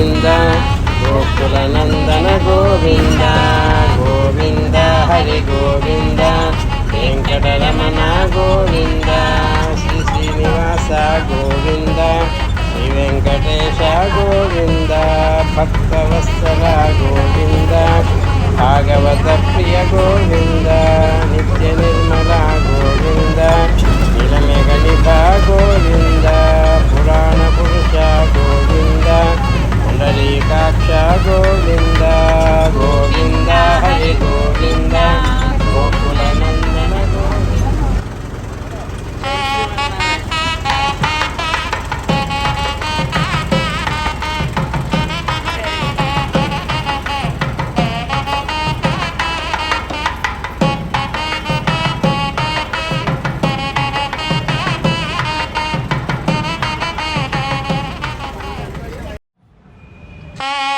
గోవింద గోకుల నందన గోవింద గోవింద హరి గోవింద వెంకటరమణ గోవింద శ్రీ శ్రీనివాస గోవింద శ్రీ వెంకటేశ గోవింద భక్తవత్సల గోవింద భాగవత ప్రియ Govinda Ah!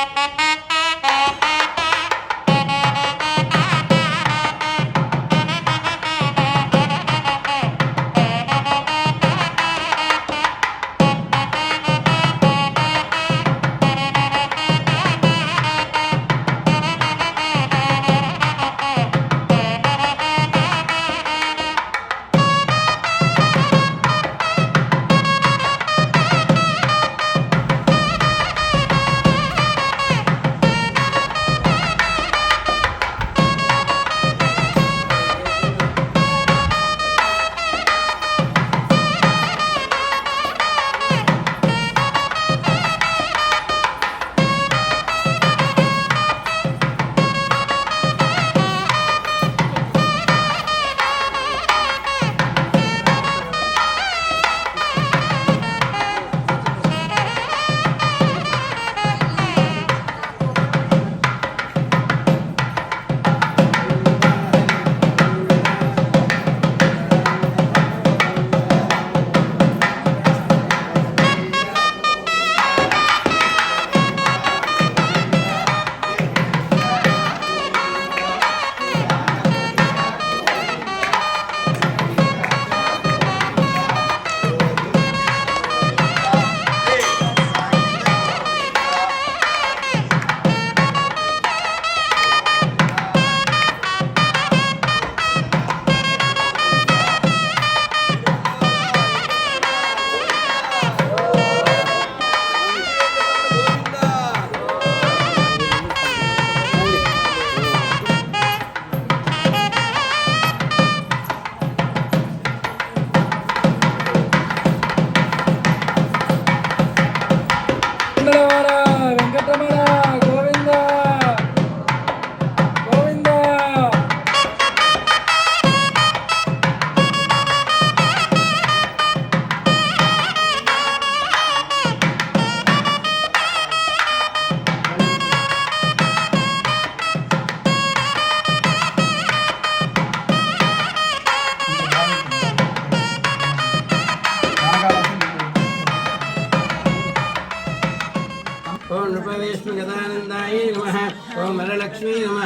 నృపవేష్ణు గదానందాయ నమ ఓం వరలక్ష్మీ నమ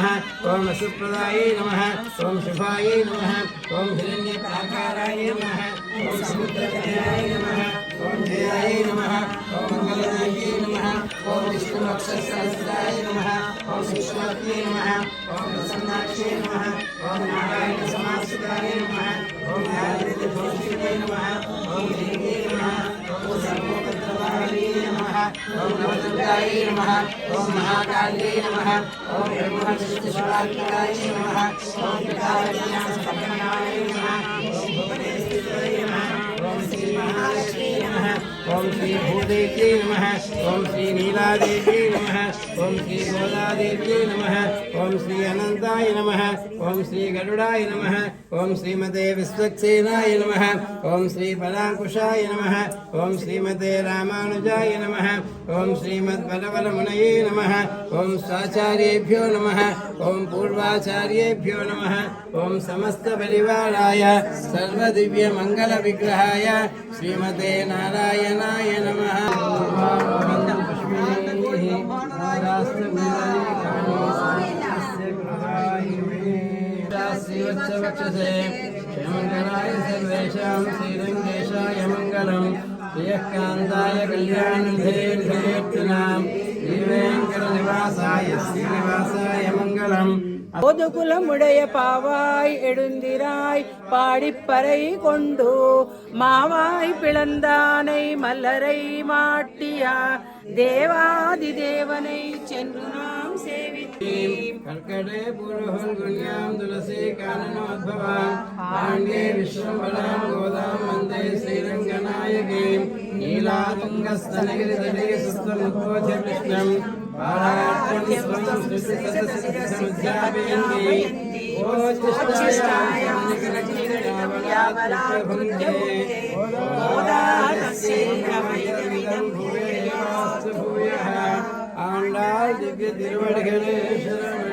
ఓం వసుప్రదాయ నమ ఓం శుభాయ నమ ఓం హిరణ్య ప్రాకారాయ నమ ఓం సముద్రకన్యాయ నమ ఓం జయాయ నమ ఓం మంగళనాయ నమ ఓం విష్ణువక్షసహస్రాయ నమ ఓం విష్ణువత్యై నమ ఓం ప్రసన్నాక్షే నమ ఓం నారాయణ సమాశ్రితాయ నమ ఓం యాదృతి భోషితే నమ ఓం శ్రీదే నమ ఓం సర్వోపద్రవాయ నమ ఓం నవదుర్గాయ నమ ఓం మహాకాళ్యై నమ ఓం భువనేశ్వరాయ నమ ఓం శ్రీ మహాలక్ష్మీ నమ ఓం శ్రీ భూదేవ్యై నమ ఓం శ్రీ నమ ఓం శ్రీ గోదాదేవ్యై నమ. ఓం శ్రీ అనంతాయ నమ. ఓం శ్రీ గరుడాయ నమ. ఓం శ్రీమతే విశ్వక్సేనాయ నమ. ఓం శ్రీ పరాంకుశాయ నమ. ఓం శ్రీమతే రామానుజాయ నమ. ఓం శ్రీమద్బలవరమునయే నమ. ఓం స్వాచార్యేభ్యో నమ. ఓం పూర్వాచార్యేభ్యో నమ. ఓం సమస్త పరివారాయ సర్వదివ్య మంగళ విగ్రహాయ శ్రీమతే నారాయణాయ నమ. प्रियकान्ताय कल्याणधेर्धेर्तिनाम् श्रीवेङ्कटनिवासाय श्रीनिवासाय मङ्गलम् முதுகுலமுடைய பாவாய் எழுந்திராய் பாடிப்பறை கொண்டு மாவாய் பிளந்தானை மலரை மாட்டியா. தேவாதி தேவனை சென்று நாம் சேவித்தேம். கற்கடே பூரகல் துலசே காரணோத்பவா பாண்டே விஸ்வம்பலாம் ङ्गस्तनगिरिदयसुस्तमुखोजकृष्णम् पारायणस्वं सृष्टिसदसदसमुद्यापयन्ति ओचिष्टायां निकलजीरणावलाभुञ्जे ओदारस्य नमयमिदं भूयः आण्डाल् दिव्यतिरुवडगणेश्वरम्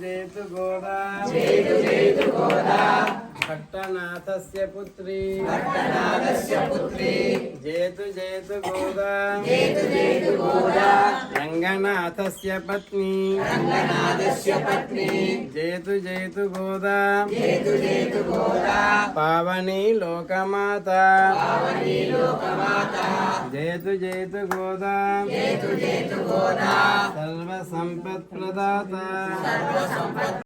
జయతు గోదా జయతు జయతు గోదా భట్టనాథస్య పుత్రి. భట్టనాథస్య పుత్రి జయతు జయతు గోదా జయతు జయతు గోదా రంగనాథస్య పత్ని. రంగనాథస్య పత్ని. జయతు జయతు గోదా జయతు గోదా పావని లోకమాత. పావని లోకమాత. జయతు జయతు గోదా. జయతు జయతు గోదా. సర్వ సంపత్ ప్రదాత.